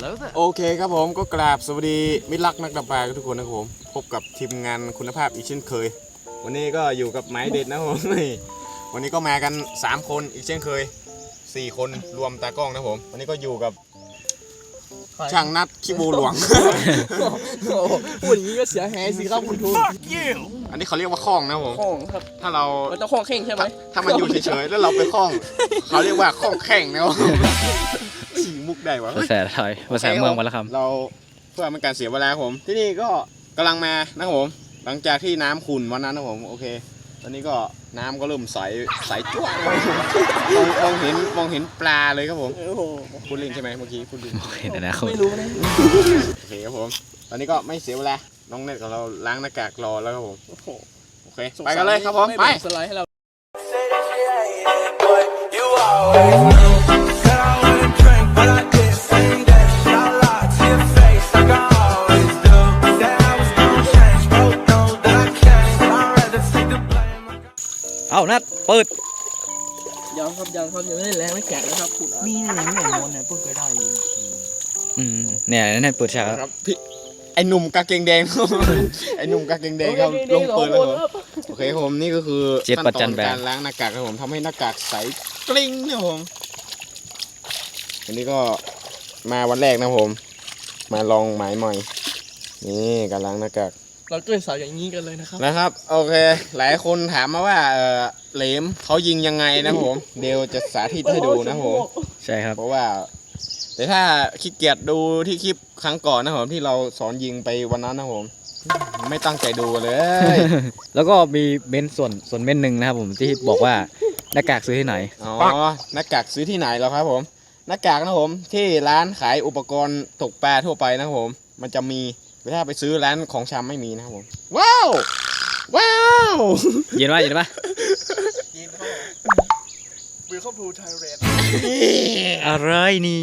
แล้วแต่โอเคครับผมก็กราบสวัสดีมิตรรักนักดับปลาทุกคนนะครับผม พบกับทีมงานคุณภาพอีกเช่นเคย วันนี้ก็อยู่กับไม้เด็ดนะครับผมนี่วันนี้ก็มากัน 3 คนอีกเช่นเคย 4 คนรวมตากล้องนะครับผม วันนี้ก็อยู่กับช่างนัดคิบูหลวงพูดอย่างนี้ก็เสียหายสิครับคุณทูนอันนี้เขาเรียกว่าข้องนะครับผมข้องครับ ถ้าเรามันต้องข้องเข่งใช่ไหมถ้ามันอยู่เฉยๆแล้วเราไปข้อง เขาเรียกว่าข้องแข่งนะครับผมฉีมุก ได้วะภาษาไทยภาษาเมืองวันละคำเราเพื่อเป็นการเสียเวลาครับผม ที่นี่ก็กำลังมานะครับผม หลังจากที่น้ำขุ่นวันนั้นนะครับผมโอเค ตอนนี้ก็น้ำก็เริ่มใสใสจ้วงเลยมองมองเห็นมองเห็นปลาเลยครับผมโอ้โหพูดเล่นใช่ไหมเมื่อกี้พูดเล่นเห็นนะเขาไม่รู้นะโอเคครับผม ตอนนี้ก็ไม่เสียเวลาน้องเน็ตกับเราล้างหน้ากากรอแล้วครับผมโอ้โหโอเคไปกันเลยครับผมไปสไลด์ให้เรา เอานัดเปิดยังครับยังครับยังไม่ได้แรงไม่แข็งนะครับคุณอาร์ตมีหนึ่งหนึ่งคนเนี่ยพูดไปได้อืมเนี่ยนั่นเปิดฉากครับพี่ไอหนุ่มกางเกงแดง ไอหนุ่มกางเกงแดงครับลงเปิดแล้วครับโอเคครับผมนี่ก็คือเจ็ดขั้นประตจัอนนแบกานรล้างหน้ากากครับผมทำให้หน้ากากใสกลิ้งนะครับผมอันนี้ก็มาวันแรกนะครับผม มาลองหมายใหม่นี่การล้างหน้ากากเราก็เป็นสาวอย่างนี้กันเลยนะครับนะครับ โอเค หลายคนถามมาว่าเออ เหลมเขายิงยังไงนะครับผม เดยวจะสาธิตให้ดูนะครับผมใช่ครับ เพราะว่า แต่ถ้าขี้เกียจดูที่คลิปครั้งก่อนนะครับผมที่เราสอนยิงไปวันนั้นนะครับผม ไม่ตั้งใจดูเลย แล้วก็มีเม้นส่วนส่วนเม้นหนึ่งนะครับผมที่บอกว่าหน้ากากซื้อที่ไหน อ๋อหน้ากากซื้อที่ไหนแล้วครับผมหน้ากากนะครับผมที่ร้านขายอุปกรณ์ตกปลาทั่วไปนะครับผม มันจะมีแต่ถ้าไปซื้อร้านของชำไม่มีนะครับผม ว้าว ว้าว เย็นปะเย็นปะ วิลคัมทูไทยแลนด์อะไรนี่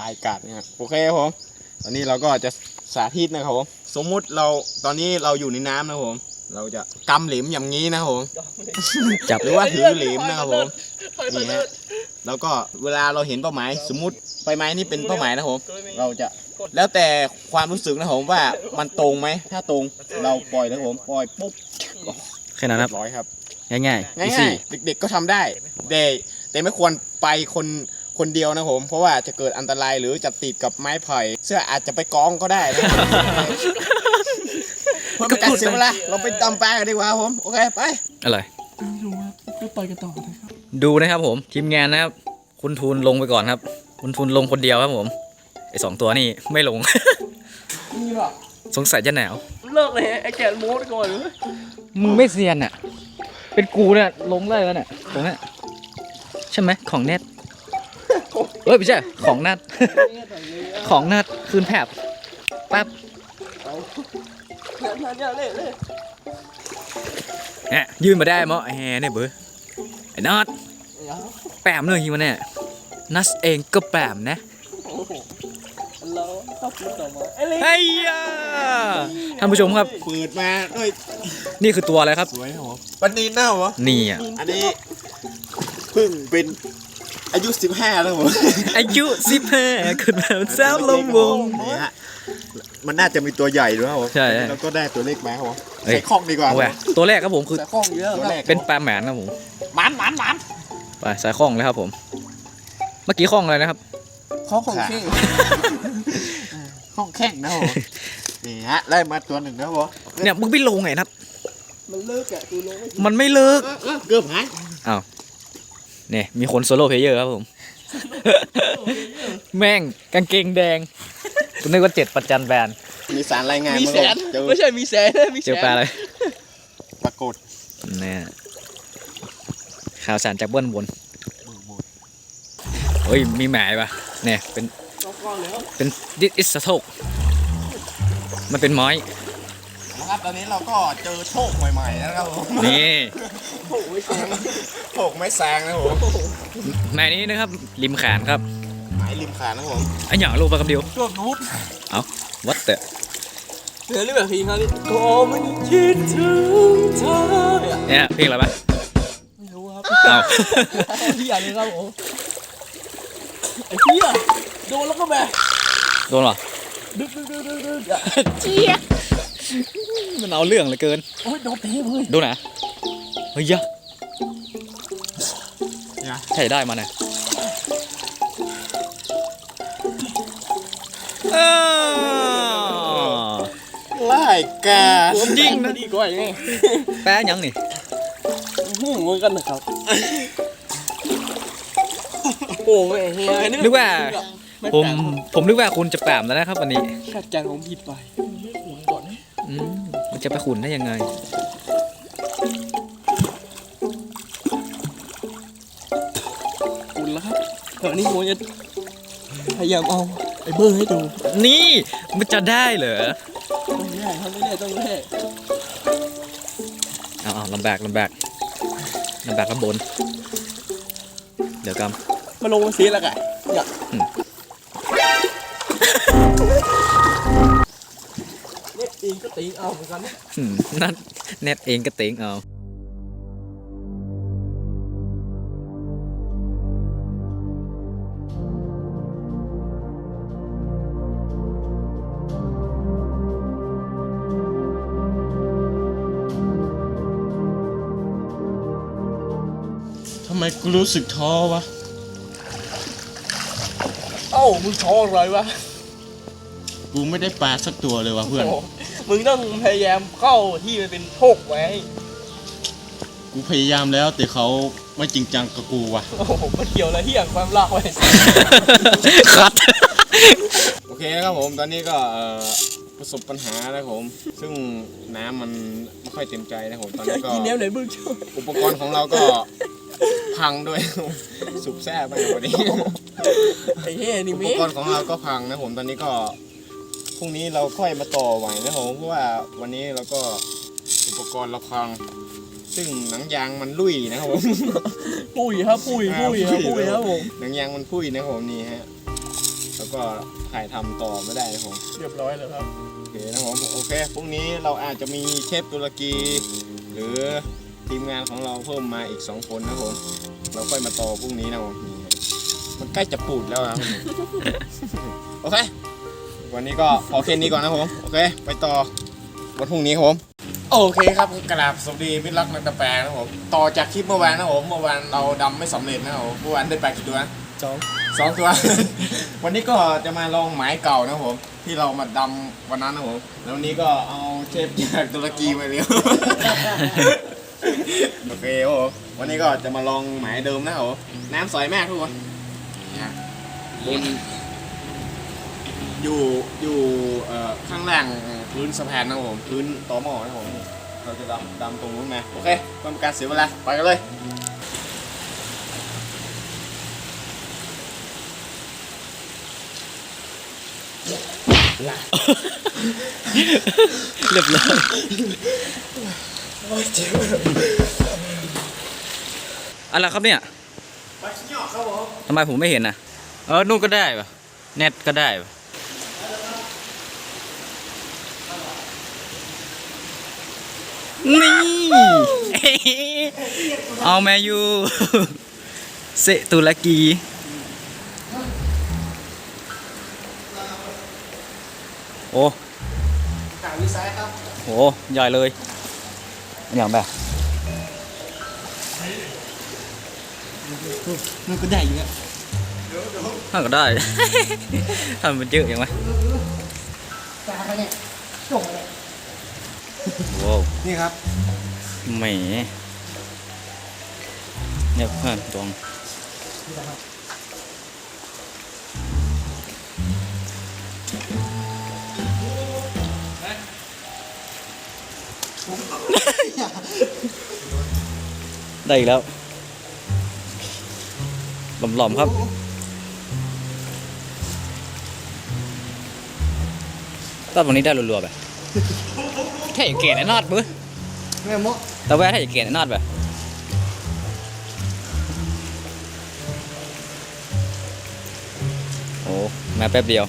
รายการเนี่ยโอเคครับผมตอนนี้เราก็จะสาธิตนะครับผมสมมุติเราตอนนี้เราอยู่ในน้ำนะครับผม เราจะกำเหลมอย่างนี้นะครับผมจับหรือว่าถือเหลมนะครับผมนี่ฮะแล้วก็เวลาเราเห็นเป้าหมาย สมมุติใบไม้นี่เป็นเป้าหมายนะครับผมเราจะแล้วแต่ความรู้สึกนะครับผมว่ามันตรงไหมถ้าตรงเราปล่อยนะครับผมปล่อยปุ๊บแค่นั้นครับเรียบร้อยครับ ง่ายๆง่อีซี่ายๆเด็กๆก็ทำได้แต่แต่ไม่ควรไปคนคนเดียวนะครับผม เพราะว่าจะเกิดอันตรายหรือจะติดกับไม้ไผ่เสื้ออาจจะไปกองก็ได้นะเพื่อเป็นการเสียเวลาเราไปตำปลากันดีกว่าครับผมโอเคไปอะไรไม่รู้ครับก็ไปกันต่อนะครับดูนะครับผมทีมงานนะครับ คุณทูนลงไปก่อนครับ คุณทูนลงคนเดียวครับผมไอสองตัวนี่ไม่ลงนี่ว่ะสงสัยจะหนาวเลิกเลยไอ้แกนโม้ก่อนหรือมึงไม่เซียนอะ เป็นกูเนี่ยลงได้แล้วเนี่ยตรงเนี้ยใช่ไหมของเน็ตเอ้ยไม่ใช่ของนัด ของนัดคืนแผบปั๊บเนี่ยเนี่ยเล่เล่เนี่ยยืนมาได้มั้งแฮเนี่ยเบ้อไอ้นัดแปมเลยทีมันเนี่ยนัสเองก็แปมนะ เราเข้าพูดต่อมาไอ้เล่เฮ้ยยาท่านผู้ชมครับ เปิดมาด้วยนี่คือตัวอะไรครับ สวยครับผมปันนีเน่าเหรอนี่อะอันนี้เพิ่งเป็นอายุ 15 แล้วครับผมอายุสิบห้าขึ้นมาสาวลงวง นี่ฮะมันน่าจะมีตัวใหญ่ด้วยครับผมใช่ใช่แล้วก็ได้ตัวเล็กมาครับผมเฮ้ย ใส่ข้องดีกว่าเอาแหวะตัวแรกครับผมคือแต่ข้องเยอะตัวครับแรกเป็นปลาแหมนครับผมหมันหมันหมันไปสายข้องเลยครับผม เมื่อกี้ข้องอะไรนะครับ ข้องของเข่ งข้องแข้งนะครับผมนี่ฮะได้มาตัวหนึ่งนะครับผมเนี่ยมึงไม่ลงไงนับ มันเลิกอะกูลงไม่มันไม่เลิกเออเออเกือบหายเนี่ยมีคนโซโล่เพลเยอร์ครับผม แม่งกางเกงแดงกูนึกว่าเจ็ดประจันแบนมีสารรายงานมีมาแสนเจอไม่ใช่มีแสนนะมีแสเจอนปลาอะไรปรากฏเนี่ยข่าวสารจากเบื้องบนเฮ้ยมีหมายปะเนี่ยเป็นก้อน เลยครับเป็นดิอิสโทกมันเป็นไม้นะครับตอนนี้เราก็เจอโชคใหม่ๆแล้วนะครับผมนี่โอ้โหไม่ใช่โชคไม่แซงนะครับผมหมายนี้นะครับริมขานครับหมายริมขานะครับผมอันหยางลูกปลากระเดียวตัวนุชวัดแต่เหลือเรื่องแบบพีครับนี่ก็ไม่ได้คิดถึงเธอเนี่ยเพลงอะไรปะไม่รู้ครับเอ้าพี่อย่าเลยครับผม ไอ้เหี้ยโดนแล้วก็แบบโดนเหรอเจี๊ยบมันเอาเรื่องเหลือเกินโอ้ยโดนเตะเลยโดนไหนเฮ้ยยะเนี่ยใช่ได้มาเนี่ยอ้าวไล่กาผมยิงนะดีกว่ายังไงแป้ยังนี่หูเหมือนกันนะครับ โอ้ยเฮียนึกว่า ผมผมนึกว่าคุณจะแปมแล้วนะครับวันนี้ขัดใจผมผิดไปอืมมันจะไปขุนได้ยังไงคุณแล้วครับตอนนี้ผมจะพยายามเอาไอ้เบอร์ให้ดู นี่มันจะได้เหรอต้องแย่ครับไม่ได้ต้องแย่เอาเอาลำบากลำบากลำบากลำบน เดี๋ยวก มาลงมาซีแล้วกันอย่าอืมเนี่ยตีนก็ตีนเอาเหมือนกันนะำอืมนั่นเน็ตเองก็เต็งเอาทำไมกูรู้สึกท้อวะเอ้า มึงท้ออะไรวะกูไม่ได้ปลาสักตัวเลยวะเพื่อน โอ้มึงต้องพยายามเข้าที่มันเป็นโทกไว้ กูพยายามแล้วแต่เขาไม่จริงจังกับกูวะโอ้โหมันเกี่ยวอะไรที่อย่างความรักไว้ คัด โอเคนะครับผมตอนนี้ก็เอ่อประสบปัญหานะครับผม ซึ่งน้ำมันไม่ค่อยเต็มใจนะครับผมตอนนี้ก็ กินแนวไหนมึงช่วยอุปกรณ์ของเราก็ พังด้วย สุบแซ่บไปวันนี้ไอ้เหี้ยนี่อุมิปกรณ์ของเราก็พังนะผมตอนนี้ก็พรุ่งนี้เราค่อยมาต่อใหม่นะผมเพราะว่าวันนี้เราก็อุปกรณ์เราพัง ซึ่งหนังยางมันลุยนะครับผม ปุ้ยครับปุ้ยปุ้ยครับปุ้ยครับผมหนังยางมันพุยนะครับผมนี่ฮะแล้วก็ถ่ายทำต่อไม่ได้นะครับผม เรียบร้อยแล้วครับ โอเคนะครับผมโอเคพรุ่งนี้เราอาจจะมีเชฟตุรกี หรือ ทีมงานของเราเพิ่มมาอีกสองคนนะครับผมเราค่อยมาต่อพรุ่งนี้นะครับผมนี่ฮะมันใกล้จะปูดแล้วนะครับ โอเค วันนี้ก็พอแค่นี้ก่อนนะครับผม โอเค ไปต่อวันพรุ่งนี้ครับผม โอเคครับกราบสวัสดีมิตรรักนักตะแปลนะครับผม ต่อจากคลิปเมื่อวานนะครับผม เมื่อวานเราดำไม่สำเร็จนะครับผมเมื่อวานได้แปลกี่ตัวนะสองสองตัว วันนี้ก็จะมาลองหมายเก่านะครับผม ที่เรามาดำวันนั้นนะครับผม แล้ววันนี้ก็เอาเชฟจากตุรกีมาเลี้ยว โอเคครับผมวันนี้ก็จะมาลองหมายเดิมนะครับผมน้ำใสมากทุกคนนี่ฮะบนอยู่อยู่เอ่อข้างล่างพื้นสะพานนะครับผมพื้นตอหม้อนะครับผมเราจะดำดำตรงนู้นมาโอเคเพื่อเป็นการเสียเวลาไปกันเลยเรียบร้อย อะไรครับเนี่ยไปชิ้นหยอกครับผมทำไมผมไม่เห็นนะเออนู่นก็ได้ปะเน็ตก็ได้ปะนี่ เอาแมยูเซตุรกีโอ้กาวิสัยครับโหใหญ่เลย อันอย่างแบบมันก็ได้อยู่แล้วถ้าก็ได้ ทำมันเยอะยังไงโว้วนี่ครับแหมเนี่ยเพื่อนตรง ได้อีกแล้ว หล่อมๆครับตอนวันนี้ได้รัวๆไปแค่อย่าเกลียดไอ้นอดปื้อแม่มดแต่แว่ถ้าอย่าเกลียดไอ้นอดไปโอ้มาแป๊บเดียว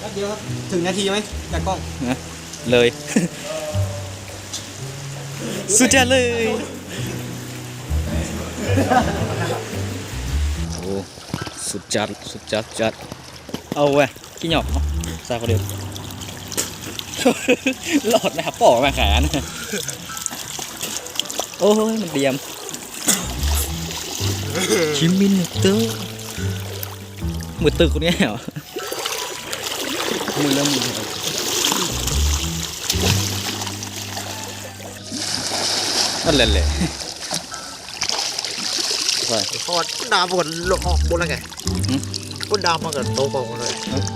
แป๊บเดียวครับ ถึงนาทีไหมจากกล้องนะเลย สุดยอดเลยโอ้สุดจัดสุดจัดจัดเอาเว้ยขี้หยอกเอาใส่คนเดียวหลอดนะครับปอกมาแขนโอ้ยมันเตรียมชิมินเตอร์มือตึกคนนี้เหรอมือแล้วมือ นั่นแหละเลยพอดดาวมันก็ลงออกบนแล้วไงบนดาวมันก็โตกว่าเลย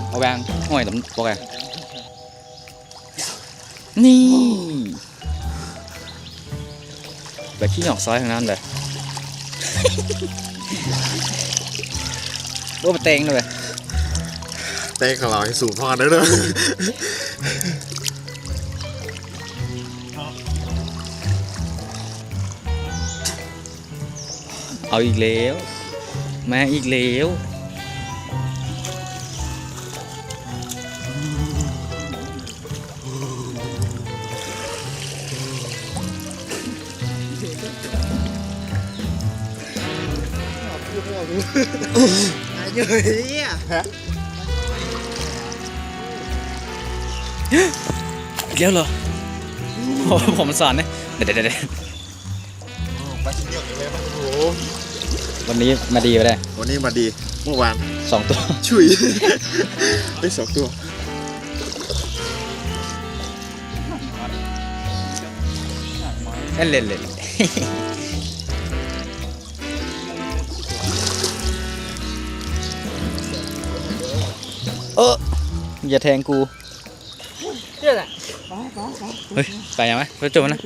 เอาแบงห้อยตำปอกไงนี่แบบขี้หยอกซอยทางนั้นเลยว่าไปเตงเลยเว้ยเต้ของเราให้สูงพอได้เลยเอ เอาอีกแล้วแมาอีกแล้วอีกแล้วเหรอผมสอนเนี่ยเดี๋ยวเดี๋ยวเดี๋ยวไปชิ้นเดีย วเลยมั้งโอ้โหวันนี้มาดีไปเลยวันนี้มาดีเมื่อวานสองตัว ชุย ได้สองตัว เล่นเล่นเล่นเอออย่าแทงกูเนี่ยแหละเฮ้ยไปยังไหมไปจุ่มมันนะ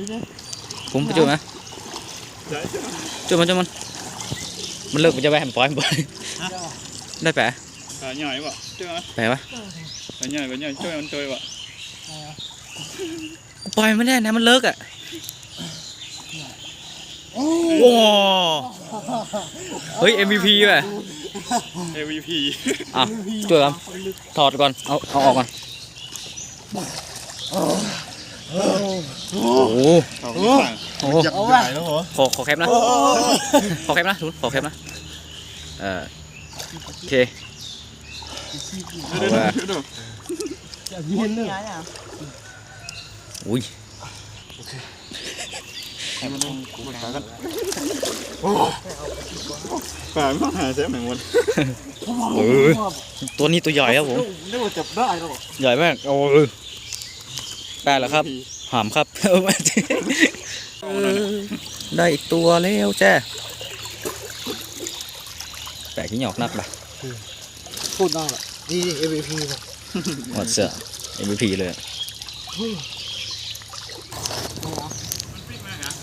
ผมไปจุ่มนะจุ่มมันจุ่มมัน มันเลิกมันจะไปแหมปล่อยมันปล่อยได้แปะขาใหญ่ปะเจ้าแปะปะขาใหญ่ขาใหญ่ช่วยมันช่วยปะปล่อยไม่ได้นะมันเลิกอะโอ้เฮ้ย MVP ว่ะ MVP อะช่วยกันถอดก่อน เอาเอาออกก่อน โอ้โหเอาไปฝั่ง โอ้โหจับใหญ่แล้วเหรอขอขอแคปนะขอแคปนะทุนขอแคปนะเออโอเคเอาว่ะอุ้ยฝ่าไม่ต้องหาเสียเหมือนกันเออตัวนี้ตัวใหญ่ครับผมนึกว่าจับได้แล้วใหญ่มากโอ้ยได้แล้วครับ หามครับ เออมาสิเออได้อีกตัวแล้วจ้าแปลกที่หยอกนักนะพูดได้ละนี่ MVP นะหมดเสือ MVP เลย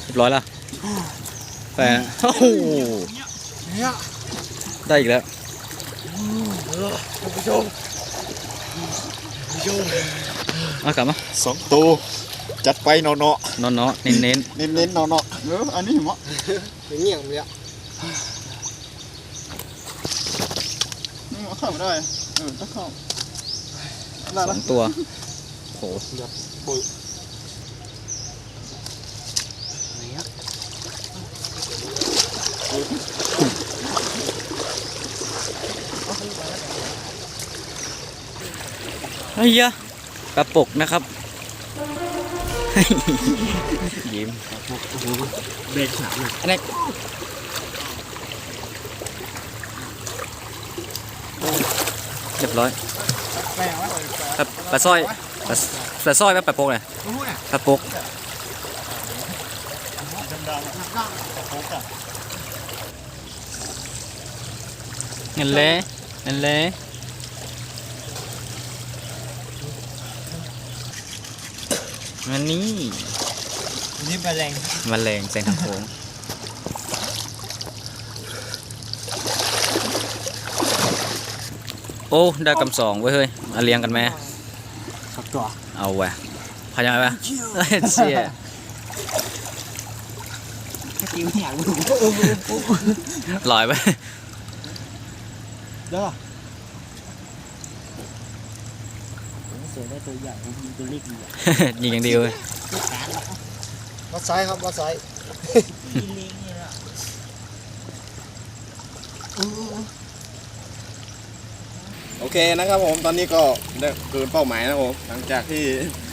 เรียบร้อยแล้วแปลโอ้โหได้อีกแล้วผู้ชมผู้ชมมากลับมาสองตัว จัดไปเนาะเนาะนอนเนาะเน้นเน้นเน้นเน้นๆเนาะเนาะเอออันนี้เหมาะเป็นเงี้ยงเลยอะนี่มันเข้าไม่ได้เออต้องเข้าๆสองตัวโหเฮ้ยยะกระปกนะครับ ยิ้มเบรกสามเลยอันนี้เรียบร้อยครับปลาสร้อยปลาปลาสร้อยไหมปลาโปกเนี่ยปลาโปกเงินเละเงินเละ มันนี่นี่แมลงแมลงแสงทางโค้งโอ้ ได้กำสองเว้ยเฮ้ยมาเลี้ยงกันไหมสักตัวเอาแหวะพายยังไงวะเชี่ยกิ้วอยากดูลอยไปเด้อเสือ ได้ตัวใหญ่ผมยิงตัวเล็กดีอะยิงอย่างเดียวเลยวัดไซส์ครับวัดไซส์โอเคเคนะครับผมตอนนี้ก็ได้เกินเป้าหมายนะครับผมหลังจากที่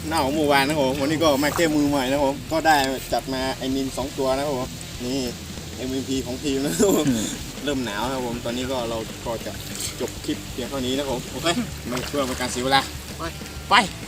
หน้าของเมื่อวานนะครับผมวันนี้ก็มาแค่มือใหม่นะครับผมก็ได้จัดมาไอ้นินสองตัวนะครับผมนี่ MVP ของทีมนะครับผมเริ่มหนาวนะครับผมตอนนี้ก็เราก็จะจบคลิปเพียงเท่านี้นะครับผมโอเคไม่เพื่อเป็นการเสียเวลาไป ไป